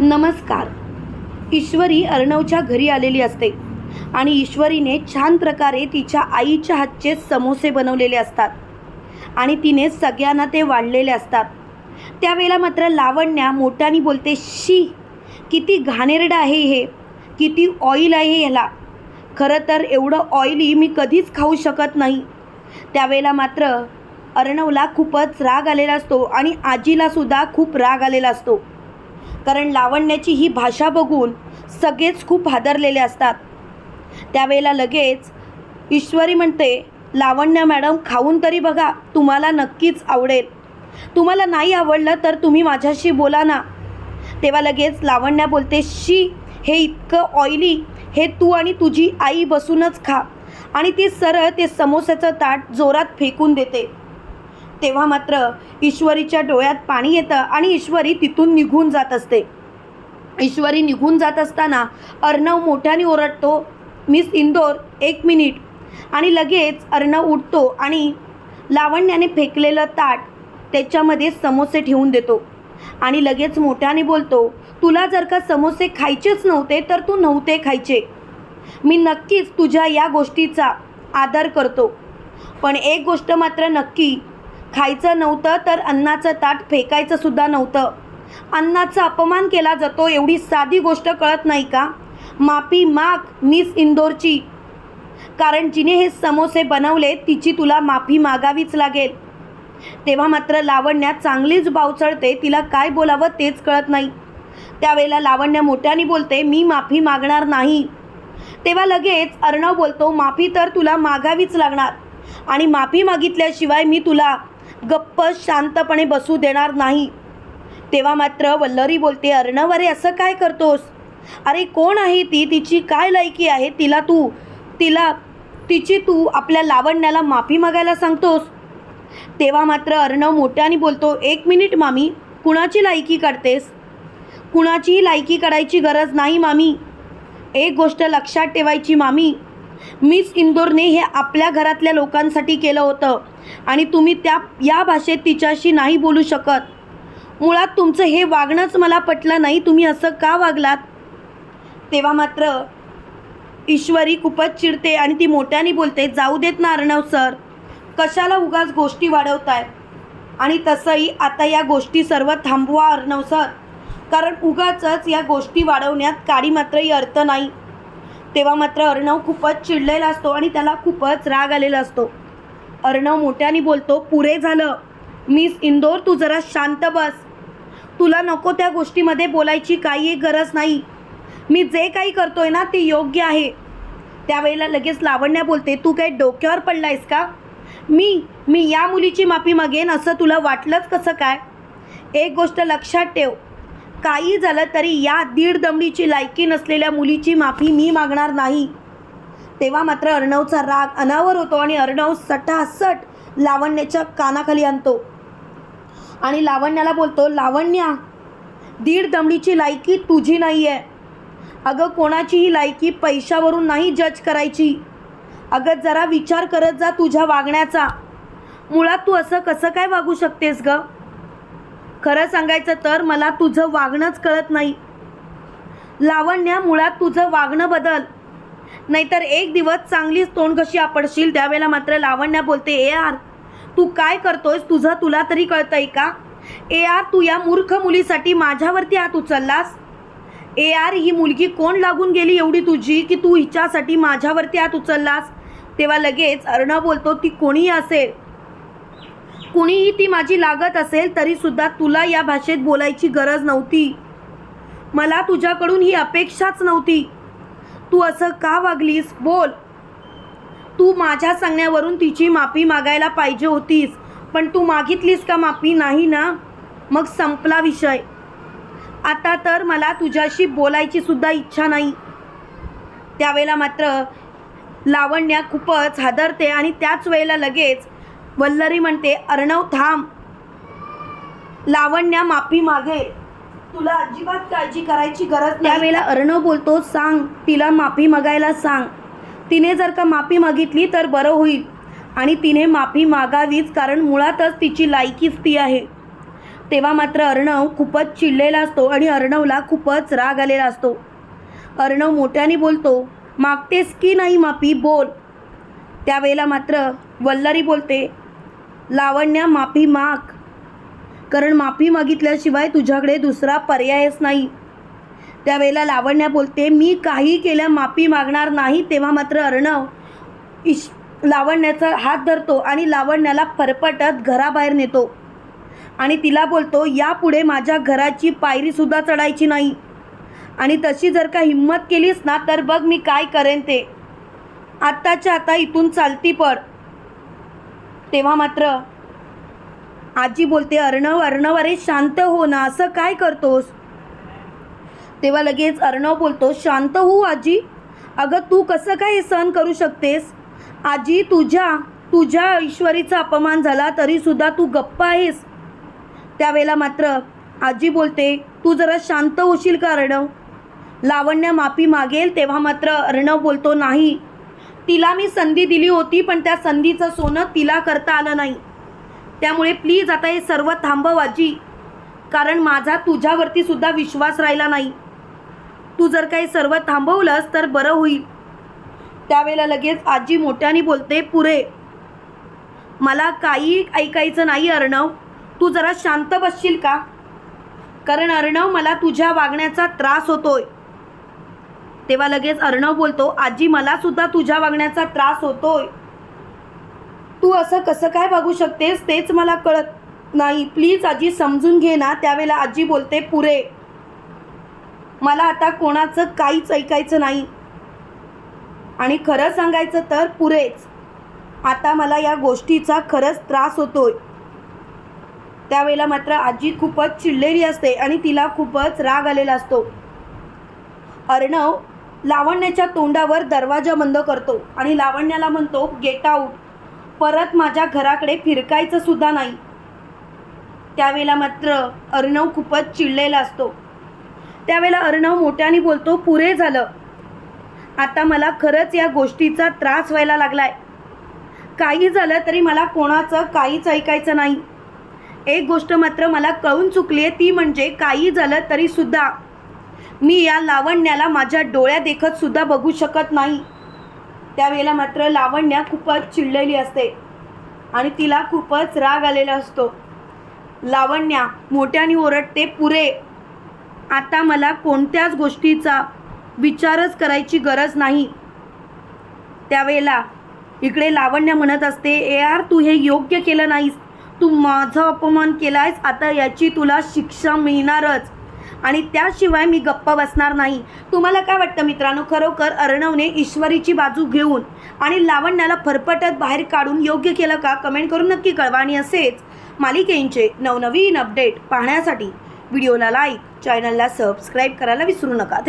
नमस्कार. ईश्वरी अर्णवच्या घरी आलेली असते आणि ईश्वरीने छान प्रकारे तिच्या आईच्या हातचे समोसे बनवलेले असतात आणि तिने सगळ्यांना ते वाढलेले असतात. त्यावेळेला मात्र लावण्या मोठ्याने बोलते शी किती घाणेरडं आहे हे किती ऑइल आहे ह्याला. खरं तर एवढं ऑइली मी कधीच खाऊ शकत नाही. त्यावेळेला मात्र अर्णवला खूपच राग आलेला असतो आणि आजीलासुद्धा खूप राग आलेला असतो. कारण लावण्याची ही भाषा बघून सगळेच खूप हादरलेले असतात. त्यावेळेला लगेच ईश्वरी म्हणते लावण्य मॅडम खाऊन तरी बघा तुम्हाला नक्कीच आवडेल. तुम्हाला नाही आवडलं तर तुम्ही माझ्याशी बोला ना. तेव्हा लगेच लावण्या बोलते शी हे इतकं ऑइली हे तू आणि तुझी आई बसूनच खा आणि ती सरळ ते समोस्याचं ताट जोरात फेकून देते. तेव्हा मात्र ईश्वरीच्या डोळ्यात पाणी येतं आणि ईश्वरी तिथून निघून जात असते. ईश्वरी निघून जात असताना अर्णव मोठ्याने ओरडतो मिस इंदोर एक मिनिट. आणि लगेच अर्णव उठतो आणि लावण्याने फेकलेलं ताट त्याच्यामध्ये समोसे ठेवून देतो. आणि लगेच मोठ्याने बोलतो तुला जर का समोसे खायचेच नव्हते तर तू नव्हते खायचे. मी नक्कीच तुझ्या या गोष्टीचा आदर करतो. पण एक गोष्ट मात्र नक्की खायचं नव्हतं तर अन्नाचं ताट फेकायचं सुद्धा नव्हतं. अन्नाचा अपमान केला जातो एवढी साधी गोष्ट कळत नाही का? माफी माग मिस इंदोरची. कारण जिने हे समोसे बनवले तिची तुला माफी मागावीच लागेल. तेव्हा मात्र लावण्या चांगलीच भाव चढते तिला काय बोलावं तेच कळत नाही. त्यावेळेला लावण्या मोठ्याने बोलते मी माफी मागणार नाही. तेव्हा लगेच अर्णव बोलतो माफी तर तुला मागावीच लागणार आणि माफी मागितल्याशिवाय मी तुला गप्प शांतपणे बसू देणार नाही. तेव्हा मात्र वल्लरी बोलते अर्णव अरे असं काय करतोस? अरे कोण आहे ती? तिची काय लायकी आहे? तिला तू तिला तिची तू आपल्या लावण्याला माफी मागायला सांगतोस? तेव्हा मात्र अर्णव मोठ्याने बोलतो एक मिनिट मामी कुणाची लायकी काढतेस? कुणाचीही लायकी काढायची गरज नाही मामी. एक गोष्ट लक्षात ठेवायची मामी मिस इंदोरने हे आपल्या घरातल्या लोकांसाठी केलं होतं. आणि तुम्ही त्या या भाषेत तिच्याशी नाही बोलू शकत. मुळात तुमचं हे वागणंच मला पटलं नाही. तुम्ही असं का वागलात? तेव्हा मात्र ईश्वरी खूपच चिडते आणि ती मोठ्याने बोलते जाऊ देत ना अर्णव सर. कशाला उगाच गोष्टी वाढवताय? आणि तसंही आता या गोष्टी सर्व थांबवा अर्णव सर. कारण उगाचच या गोष्टी वाढवण्यात काडी मात्रही अर्थ नाही. तेव्हा मात्र अर्णव खूपच चिडलेला असतो आणि त्याला खूपच राग आलेला असतो. अर्णव मोठ्याने बोलतो पुरे झालं. मिस इंदोर तू जरा शांत बस. तुला नको त्या गोष्टीमध्ये बोलायची काही एक गरज नाही. मी जे काही करतोय ना ते योग्य आहे. त्यावेळेला लगेच लावण्या बोलते तू काही डोक्यावर पडलायस का? मी मी या मुलीची माफी मागेन असं तुला वाटलंच कसं काय? एक गोष्ट लक्षात ठेव. काही झालं तरी या दीड दमडीची लायकी नसलेल्या मुलीची माफी मी मागणार नाही. तेव्हा मात्र अर्णवचा राग अनावर होतो आणि अर्णव सटासट लावण्याच्या कानाखाली आणतो. आणि लावण्याला बोलतो लावण्या दीड दमडीची लायकी तुझी नाही आहे अगं कोणाचीही लायकी पैशावरून नाही जज करायची. अगं जरा विचार करत जा तुझ्या वागण्याचा. मुळात तू असं कसं काय वागू शकतेस गं? खरं सांगायचं तर मला तुझं वागणंच कळत नाही. लावण्या मुळात तुझं वागणं बदल. नाहीतर एक दिवस चांगलीच तोंड कशी आपडशील त्यावेळेला मात्र लावण्या बोलते ए आर तू काय करतोयस? तुझं तुला तरी कळतंय का? ए आर तू या मूर्ख मुलीसाठी माझ्यावरती हात उचललास? ए आर ही मुलगी कोण लागून गेली एवढी तुझी की तू हिच्यासाठी माझ्यावरती हात उचललास? तेव्हा लगेच अर्णव बोलतो ती कोणीही असेल. कुणीही ती माझी लागत असेल तरीसुद्धा तुला या भाषेत बोलायची गरज नव्हती. मला तुझ्याकडून ही अपेक्षाच नव्हती. तू असं का वागलीस? बोल. तू माझ्या सांगण्यावरून तिची माफी मागायला पाहिजे होतीस. पण तू मागितलीस का माफी? नाही ना? मग संपला विषय. आता तर मला तुझ्याशी बोलायची सुद्धा इच्छा नाही. त्यावेळेला मात्र लावण्या खूपच हादरते आणि त्याच वेळेला लगेच वल्लरी म्हणते अर्णव थांब. लावण्या माफी मागे. तुला अजिबात काळजी करायची गरज त्यावेळेला अर्णव बोलतो सांग तिला माफी मागायला सांग. तिने जर का माफी मागितली तर बरं होईल. आणि तिने माफी मागावीच कारण मुळातच तिची लायकीच ती आहे. तेव्हा मात्र अर्णव खूपच चिडलेला असतो आणि अर्णवला खूपच राग आलेला असतो. अर्णव मोठ्याने बोलतो मागतेस की नाही माफी? बोल. त्यावेळेला मात्र वल्लारी बोलते लावण्या माफी माग. कारण माफी मागितल्याशिवाय तुझ्याकडे दुसरा पर्यायच नाही. त्यावेळेला लावण्या बोलते मी काही केल्या माफी मागणार नाही तेव्हा मात्र अर्णव इश लावण्याचा हात धरतो आणि लावण्याला फरफटत घराबाहेर नेतो. आणि तिला बोलतो यापुढे माझ्या घराची पायरीसुद्धा चढायची नाही. आणि तशी जर का हिंमत केलीस ना तर बघ मी काय करेन ते. आत्ताच्या आता इथून चालती पड तेव्हा मात्र आजी बोलते अर्णव अर्णव अरे शांत हो ना असं काय करतोस? तेव्हा लगेच अर्णव बोलतो शांत हो आजी. अगं तू कसं काय हे सहन करू शकतेस? आजी तुझ्या तुझ्या ईश्वरीचा अपमान झाला तरीसुद्धा तू गप्प आहेस. त्यावेळेला मात्र आजी बोलते तू जरा शांत होशील का अर्णव? लावण्य माफी मागेल तेव्हा मात्र अर्णव बोलतो नाही तिला मी संधी दिली होती पण त्या संधीचं सोनं तिला करता आलं नाही. त्यामुळे प्लीज आता हे सर्व थांबव आजी. कारण माझा तुझ्यावरती सुद्धा विश्वास राहिला नाही. तू जर काही सर्व थांबवलंस तर बरं होईल. त्यावेळेला लगेच आजी मोठ्याने बोलते पुरे मला काही ऐकायचं नाही अर्णव. तू जरा शांत बसशील का? कारण अर्णव मला तुझ्या वागण्याचा त्रास होतोय. तेव्हा लगेच अर्णव बोलतो आजी मला सुद्धा तुझ्या वागण्याचा त्रास होतोय. तू असं कसं काय वागू शकतेस तेच मला कळत नाही. प्लीज आजी समजून घे ना. त्यावेळेला आजी बोलते पुरे मला आता कोणाचं काहीच ऐकायचं नाही. आणि खरं सांगायचं तर पुरेच. आता मला या गोष्टीचा खरंच त्रास होतोय. त्यावेळेला मात्र आजी खूपच चिडलेली असते आणि तिला खूपच राग आलेला असतो. अर्णव लावण्याच्या तोंडावर दरवाजा बंद करतो आणि लावण्याला म्हणतो गेट आऊट परत माझ्या घराकडे फिरकायचं सुद्धा नाही. त्यावेळेला मात्र अर्णव खूपच चिडलेला असतो. त्यावेळेला अर्णव मोठ्याने बोलतो पुरे झालं. आता मला खरंच या गोष्टीचा त्रास व्हायला लागलाय. काही झालं तरी मला कोणाचं काहीच ऐकायचं नाही. एक गोष्ट मात्र मला कळून चुकली आहे ती म्हणजे काही झालं तरी सुद्धा मी या लावण्याला माझ्या डोळ्या देखत सुद्धा बघू शकत नाही. त्यावेळेला मात्र लावण्या खूपच चिडलेली असते आणि तिला खूपच राग आलेला असतो. लावण्या मोठ्याने ओरडते पुरे आता मला कोणत्याच गोष्टीचा विचारच करायची गरज नाही. त्यावेळेला इकडे लावण्य म्हणत असते ए यार तू हे योग्य केलं नाहीस. तू माझा अपमान केलायस. आता याची तुला शिक्षा मिळणारच. आणि त्याशिवाय मी गप्प बसणार नाही. तुम्हाला काय वाटतं मित्रांनो? खरोखर अर्णवने ईश्वरीची बाजू घेऊन आणि लावण्याला फरफटत बाहेर काढून योग्य केलं का? कमेंट करून नक्की कळवा आणि असेच मालिकेंचे नवनवीन अपडेट पाहण्यासाठी व्हिडिओला लाईक चॅनलला सबस्क्राईब करायला विसरू नका.